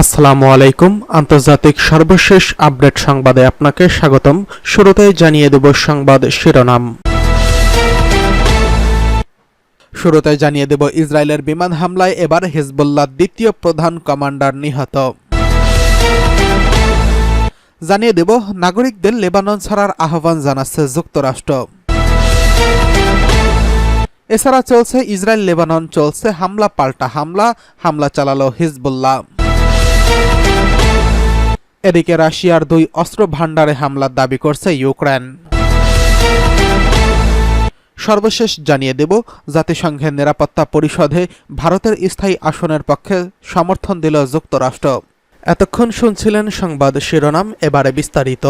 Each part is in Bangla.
আসসালামু আলাইকুম। আন্তর্জাতিক সর্বশেষ আপডেট সংবাদে আপনাকে স্বাগতম। শুরুতেই জানিয়ে দেব সংবাদ শিরোনাম। শুরুতে জানিয়ে দেব ইসরায়েলের বিমান হামলায় এবার হিজবুল্লাহ দ্বিতীয় প্রধান কমান্ডার নিহত। জানিয়ে দেব, নাগরিকদের লেবানন ছাড়ার আহ্বান জানাচ্ছে যুক্তরাষ্ট্র। এছাড়া চলছে ইসরায়েল লেবানন চলছে হামলা, পাল্টা হামলা হামলা চালালো হিজবুল্লাহ। এদিকে রাশিয়ার দুই অস্ত্র ভাণ্ডারে হামলার দাবি করছে ইউক্রেন। সর্বশেষ জানিয়ে দেব, জাতিসংঘের নিরাপত্তা পরিষদে ভারতের স্থায়ী আসনের পক্ষে সমর্থন দিল যুক্তরাষ্ট্র। এতক্ষণ শুনছিলেন সংবাদ শিরোনাম, এবারে বিস্তারিত।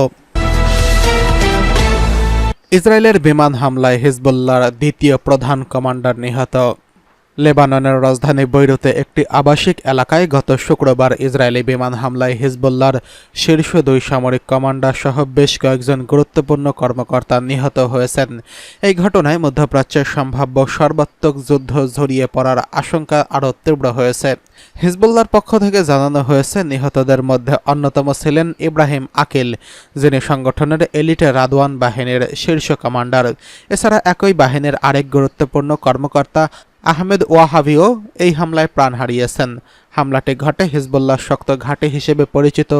ইসরায়েলের বিমান হামলায় হিজবুল্লার দ্বিতীয় প্রধান কমান্ডার নিহত। লেবাননের রাজধানী বৈরুতে একটি আবাসিক এলাকায় গত শুক্রবার ইসরায়েলি বিমান হামলায় হিজবুল্লাহর শীর্ষ দুই সামরিক কমান্ডার সহ বেশ কয়েকজন গুরুত্বপূর্ণ কর্মকর্তা নিহত হয়েছেন। এই ঘটনায় মধ্যপ্রাচ্যের সম্ভাব্য সর্বাত্মক যুদ্ধ ঝরিয়ে পড়ার আশঙ্কা আরও তীব্র হয়েছে। হিজবুল্লাহর পক্ষ থেকে জানানো হয়েছে, নিহতদের মধ্যে অন্যতম ছিলেন ইব্রাহিম আকিল, যিনি সংগঠনের এলিটে রাদওয়ান বাহিনীর শীর্ষ কমান্ডার। এছাড়া একই বাহিনীর আরেক গুরুত্বপূর্ণ কর্মকর্তা আহমেদ ওয়াহাবিও এই হামলায় প্রাণ হারিয়েছেন। হামলাটি ঘটে হিজবুল্লাহ শক্ত ঘাঁটি হিসেবে পরিচিত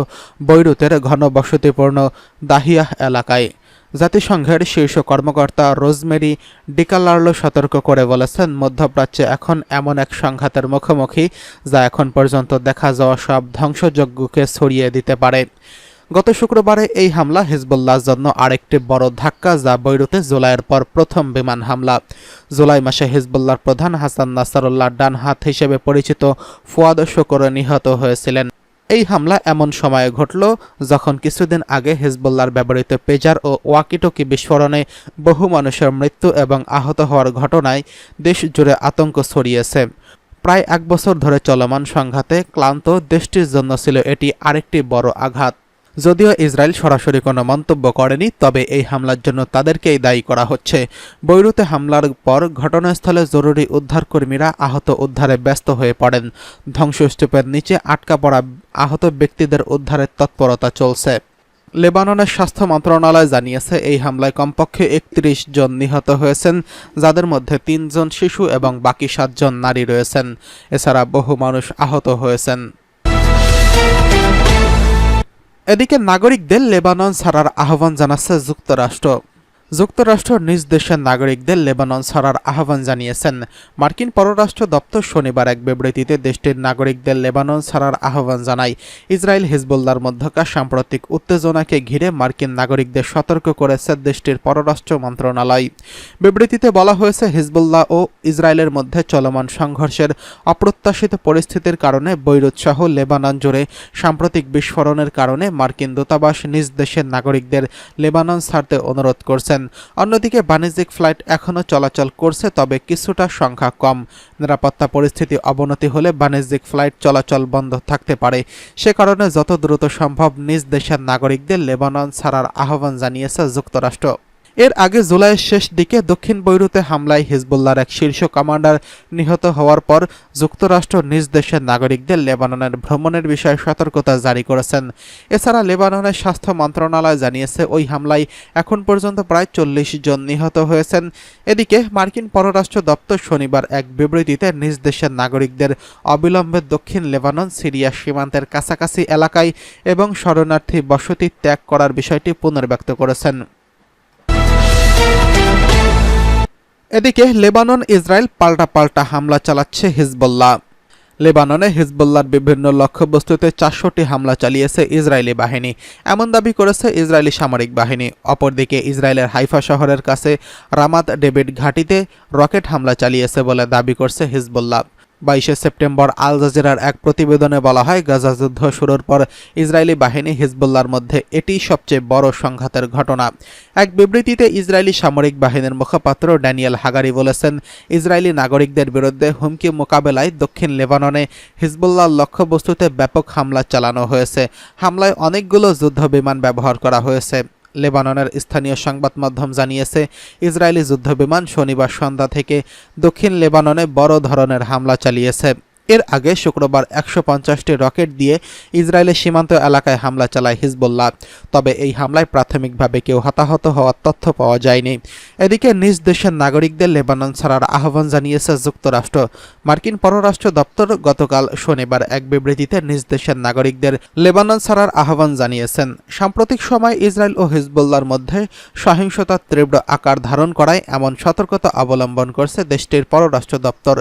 বৈরুতের ঘনবসতিপূর্ণ দাহিয়াহ এলাকায়। জাতিসংঘের শীর্ষ কর্মকর্তা রোজমেরি ডিকালার্লো সতর্ক করে বলেছেন, মধ্যপ্রাচ্যে এখন এমন এক সংঘাতের মুখোমুখি যা এখন পর্যন্ত দেখা যাওয়া সব ধ্বংসযজ্ঞকে ছড়িয়ে দিতে পারে। গত শুক্রবারে এই হামলা হিজবুল্লাহর জন্য আরেকটি বড় ধাক্কা যা বৈরুতে জুলাইয়ের পর প্রথম বিমান হামলা। জুলাই মাসে হিজবুল্লাহর প্রধান হাসান নাসারুল্লাহ ডান হাত হিসেবে পরিচিত ফুয়াদ শকর নিহত হয়েছিলেন। এই হামলা এমন সময়ে ঘটল যখন কিছুদিন আগে হিজবুল্লাহর ব্যবহৃত পেজার ও ওয়াকিটকি বিস্ফোরণে বহু মানুষের মৃত্যু এবং আহত হওয়ার ঘটনায় দেশ জুড়ে আতঙ্ক ছড়িয়েছে। প্রায় এক বছর ধরে চলমান সংঘাতে ক্লান্ত দেশটির জন্য ছিল এটি আরেকটি বড় আঘাত। যদিও ইসরায়েল সরাসরি কোনো মন্তব্য করেনি, তবে এই হামলার জন্য তাদেরকেই দায়ী করা হচ্ছে। বৈরুতে হামলার পর ঘটনাস্থলে জরুরি উদ্ধারকর্মীরা আহত উদ্ধারে ব্যস্ত হয়ে পড়েন। ধ্বংসস্তূপের নিচে আটকা পড়া আহত ব্যক্তিদের উদ্ধারের তৎপরতা চলছে। লেবাননের স্বাস্থ্য মন্ত্রণালয় জানিয়েছে, এই হামলায় কমপক্ষে একত্রিশ জন নিহত হয়েছেন, যাদের মধ্যে তিনজন শিশু এবং বাকি সাতজন নারী রয়েছেন। এছাড়া বহু মানুষ আহত হয়েছেন। এদিকে নাগরিকদের লেবানন ছাড়ার আহ্বান জানাচ্ছে যুক্তরাষ্ট্র। যুক্তরাষ্ট্র নিজ দেশের নাগরিকদের লেবানন ছাড়ার আহ্বান জানিয়েছেন। মার্কিন পররাষ্ট্র দপ্তর শনিবার এক বিবৃতিতে দেশটির নাগরিকদের লেবানন ছাড়ার আহ্বান জানায়। ইসরায়েল হিজবুল্লার মধ্যকার সাম্প্রতিক উত্তেজনাকে ঘিরে মার্কিন নাগরিকদের সতর্ক করেছে দেশটির পররাষ্ট্র মন্ত্রণালয়। বিবৃতিতে বলা হয়েছে, হিজবুল্লাহ ও ইসরায়েলের মধ্যে চলমান সংঘর্ষের অপ্রত্যাশিত পরিস্থিতির কারণে বৈরুত সহ লেবানন জুড়ে সাম্প্রতিক বিস্ফোরণের কারণে মার্কিন দূতাবাস নিজ দেশের নাগরিকদের লেবানন ছাড়তে অনুরোধ করছেন। অন্যদিকে বাণিজ্যিক ফ্লাইট এখনও চলাচল করছে, তবে কিছুটা সংখ্যা কম। নিরাপত্তা পরিস্থিতি অবনতি হলে বাণিজ্যিক ফ্লাইট চলাচল বন্ধ থাকতে পারে। সে কারণে যত দ্রুত সম্ভব নিজ দেশের নাগরিকদের লেবানন ছাড়ার আহ্বান জানিয়েছে যুক্তরাষ্ট্র। এর আগে জুলাইয়ের শেষ দিকে দক্ষিণ বৈরুতে হামলায় হিজবুল্লাহর এক শীর্ষ কমান্ডার নিহত হওয়ার পর যুক্তরাষ্ট্র নিজ দেশের নাগরিকদের লেবাননের ভ্রমণের বিষয়ে সতর্কতা জারি করেছেন। এছাড়া লেবাননের স্বাস্থ্য মন্ত্রণালয় জানিয়েছে, ওই হামলায় এখন পর্যন্ত প্রায় চল্লিশ জন নিহত হয়েছেন। এদিকে মার্কিন পররাষ্ট্র দপ্তর শনিবার এক বিবৃতিতে নিজ দেশের নাগরিকদের অবিলম্বে দক্ষিণ লেবানন, সিরিয়া সীমান্তের কাছাকাছি এলাকায় এবং শরণার্থী বসতি ত্যাগ করার বিষয়টি পুনর্ব্যক্ত করেছেন। এদিকে লেবানন, ইসরায়েল পাল্টা পাল্টা হামলা চালাচ্ছে হিজবুল্লাহ। লেবাননে হিজবুল্লার বিভিন্ন লক্ষ্যবস্তুতে চারশোটি হামলা চালিয়েছে ইসরায়েলি বাহিনী। এমন দাবি করেছে ইসরায়েলি সামরিক বাহিনী। অপরদিকে ইসরায়েলের হাইফা শহরের কাছে রামাত ডেভিড ঘাটিতে রকেট হামলা চালিয়েছে বলে দাবি করছে হিজবুল্লাহ। বাইশে সেপ্টেম্বর আল জাজিরার এক প্রতিবেদনে বলা হয়, গাজা যুদ্ধ শুরুর পর ইসরায়েলি বাহিনী হিজবুল্লার মধ্যে এটি সবচেয়ে বড় সংঘাতের ঘটনা। এক বিবৃতিতে ইসরায়েলি সামরিক বাহিনীর মুখপাত্র ড্যানিয়েল হাগারি বলেছেন, ইসরায়েলি নাগরিকদের বিরুদ্ধে হুমকি মোকাবেলায় দক্ষিণ লেবাননে হিজবুল্লাহর লক্ষ্যবস্তুতে ব্যাপক হামলা চালানো হয়েছে। হামলায় অনেকগুলো যুদ্ধ বিমান ব্যবহার করা হয়েছে। লেবাননের স্থানীয় সংবাদ মাধ্যম জানিয়েছে, ইসরায়েলি যুদ্ধবিমান শনিবার সন্ধ্যা থেকে দক্ষিণ লেবাননে বড় ধরনের হামলা চালিয়েছে। এর আগে শুক্রবার একশো পঞ্চাশটি রকেট দিয়ে ইসরায়েলের সীমান্ত এলাকায় হামলা চালায় হিজবুল্লাহ। তবে এই হামলায় প্রাথমিকভাবে কেউ হতাহত হওয়ার তথ্য পাওয়া যায়নি। এদিকে নিজ দেশের নাগরিকদের লেবানন ছাড়ার আহ্বান জানিয়েছে যুক্তরাষ্ট্র। মার্কিন পররাষ্ট্র দপ্তর গতকাল শনিবার এক বিবৃতিতে নিজ দেশের নাগরিকদের লেবানন ছাড়ার আহ্বান জানিয়েছেন। সাম্প্রতিক সময় ইসরায়েল ও হিজবুল্লার মধ্যে সহিংসতার তীব্র আকার ধারণ করায় এমন সতর্কতা অবলম্বন করছে দেশটির পররাষ্ট্র দপ্তর।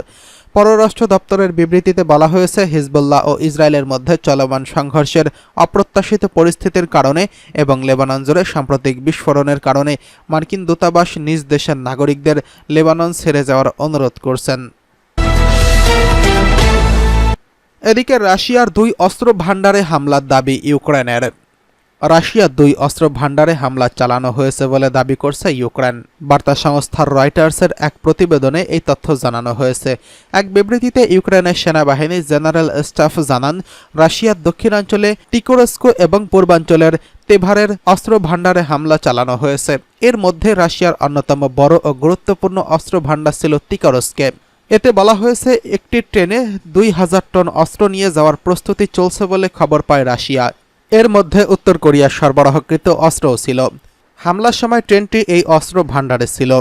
পররাষ্ট্র দপ্তরের বিবৃতিতে বলা হয়েছে, হিজবুল্লাহ ও ইসরায়েলের মধ্যে চলমান সংঘর্ষের অপ্রত্যাশিত পরিস্থিতির কারণে এবং লেবানন জুড়ে সাম্প্রতিক বিস্ফোরণের কারণে মার্কিন দূতাবাস নিজ দেশের নাগরিকদের লেবানন ছেড়ে যাওয়ার অনুরোধ করছেন। এদিকে রাশিয়ার দুই অস্ত্র ভাণ্ডারে হামলার দাবি ইউক্রেনের। রাশিয়ার দুই অস্ত্র ভাণ্ডারে হামলা চালানো হয়েছে বলে দাবি করছে ইউক্রেন। বার্তা সংস্থার রয়টার্সের এক প্রতিবেদনে এই তথ্য জানানো হয়েছে। এক বিবৃতিতে ইউক্রেনের সেনাবাহিনী জেনারেল স্টাফ জানান, রাশিয়ার দক্ষিণাঞ্চলে টিকোরস্কো এবং পূর্বাঞ্চলের তেভারের অস্ত্র ভাণ্ডারে হামলা চালানো হয়েছে। এর মধ্যে রাশিয়ার অন্যতম বড় ও গুরুত্বপূর্ণ অস্ত্র ভাণ্ডার ছিল টিকরস্কে। এতে বলা হয়েছে, একটি ট্রেনে দুই হাজার টন অস্ত্র নিয়ে যাওয়ার প্রস্তুতি চলছে বলে খবর পায় রাশিয়া। এর মধ্যে উত্তর কোরিয়ার সরবরাহকৃত অস্ত্রও ছিল। হামলার সময় ট্রেনটি এই অস্ত্র ভাণ্ডারে ছিল।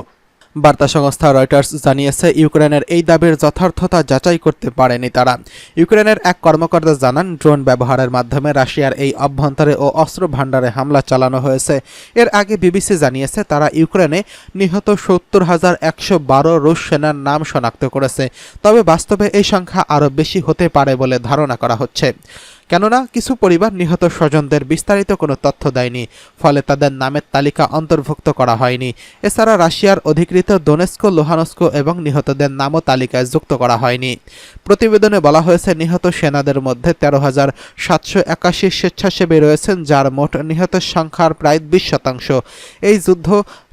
বার্তা সংস্থা রয়টার্স জানিয়েছে, ইউক্রেনের এই দাবির যথার্থতা যাচাই করতে পারেনি তারা। ইউক্রেনের এক কর্মকর্তা জানান, ড্রোন ব্যবহারের মাধ্যমে রাশিয়ার এই অভ্যন্তরে ও অস্ত্র ভাণ্ডারে হামলা চালানো হয়েছে। এর আগে বিবিসি জানিয়েছে, তারা ইউক্রেনে নিহত সত্তর হাজার একশো বারো রুশ সেনার নাম শনাক্ত করেছে। তবে বাস্তবে এই সংখ্যা আরও বেশি হতে পারে বলে ধারণা করা হচ্ছে। কেননা কিছু পরিবার নিহত স্বজনদের বিস্তারিত কোনো তথ্য দেয়নি, ফলে তাদের নামের তালিকা অন্তর্ভুক্ত করা হয়নি। এছাড়া রাশিয়ার অধিকৃত দোনেস্কো লোহানস্কো এবং নিহতদের নামও তালিকায় যুক্ত করা হয়নি। প্রতিবেদনে বলা হয়েছে, নিহত সেনাদের মধ্যে তেরো হাজার সাতশো একাশি স্বেচ্ছাসেবী রয়েছেন, যার মোট নিহতের সংখ্যার প্রায় বিশ শতাংশ। এই যুদ্ধ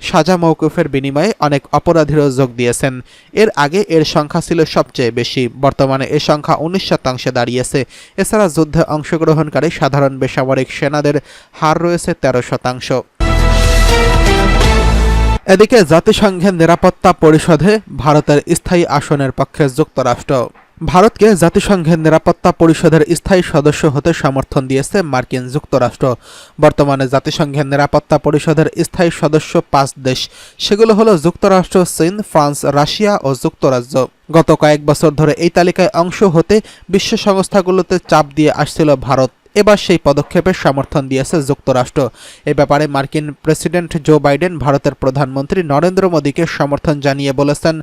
সাজা মৌকুফের বিনিময়ে অনেক অপরাধীরও যোগ দিয়েছেন। এর আগে এর সংখ্যা ছিল সবচেয়ে বেশি, বর্তমানে এ সংখ্যা উনিশ শতাংশে দাঁড়িয়েছে। এছাড়া যুদ্ধে অংশগ্রহণকারী সাধারণ বেসামরিক সেনাদের হার রয়েছে তেরো শতাংশ। এদিকে জাতিসংঘের নিরাপত্তা পরিষদে ভারতের স্থায়ী আসনের পক্ষে যুক্তরাষ্ট্র। ভারতকে জাতিসংঘের নিরাপত্তা পরিষদের স্থায়ী সদস্য হতে সমর্থন দিয়েছে মার্কিন যুক্তরাষ্ট্র। বর্তমানে জাতিসংঘের নিরাপত্তা পরিষদের স্থায়ী সদস্য পাঁচ দেশ। সেগুলো হলো যুক্তরাষ্ট্র, চীন, ফ্রান্স, রাশিয়া ও যুক্তরাজ্য। গত কয়েক বছর ধরে এই তালিকায় অংশ হতে বিশ্ব সংস্থাগুলোতে চাপ দিয়ে আসছিল ভারত। এবার সেই পদক্ষেপের সমর্থন দিয়েছে যুক্তরাষ্ট্র। এ ব্যাপারে মার্কিন প্রেসিডেন্ট জো বাইডেন ভারতের প্রধানমন্ত্রী নরেন্দ্র মোদীকে সমর্থন জানিয়ে বলেছেন,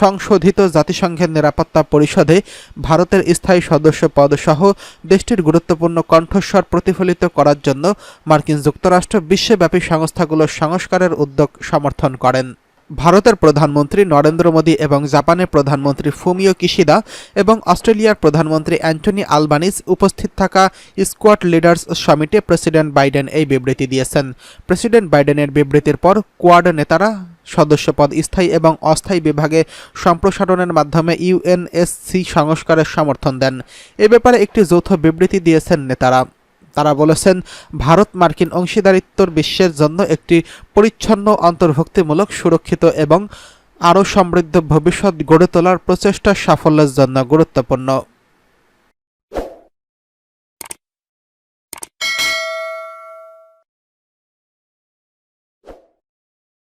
সংশোধিত জাতিসংঘের নিরাপত্তা পরিষদে ভারতের স্থায়ী সদস্য পদসহ দেশটির গুরুত্বপূর্ণ কণ্ঠস্বর প্রতিফলিত করার জন্য মার্কিন যুক্তরাষ্ট্র বিশ্বব্যাপী সংস্থাগুলোর সংস্কারের উদ্যোগ সমর্থন করেন। ভারতের প্রধানমন্ত্রী নরেন্দ্র মোদী এবং জাপানের প্রধানমন্ত্রী ফুমিও কিশিদা এবং অস্ট্রেলিয়ার প্রধানমন্ত্রী অ্যান্টনি আলবানিজ উপস্থিত থাকা স্কোয়াড লিডার্স সামিটে প্রেসিডেন্ট বাইডেন এই বিবৃতি দিয়েছেন। প্রেসিডেন্ট বাইডেনের বিবৃতির পর কোয়াড নেতারা সদস্যপদ স্থায়ী এবং অস্থায়ী বিভাগে সম্প্রসারণের মাধ্যমে ইউএনএসসি সংস্কারের সমর্থন দেন। এ ব্যাপারে একটি যৌথ বিবৃতি দিয়েছেন নেতারা। তারা বলেছেন, ভারত মার্কিন অংশীদারিত্বর বিশ্বের জন্য একটি পরিচ্ছন্ন, অন্তর্ভুক্তিমূলক, সুরক্ষিত এবং আরও সমৃদ্ধ ভবিষ্যৎ গড়ে তোলার প্রচেষ্টা সাফল্যের জন্য গুরুত্বপূর্ণ।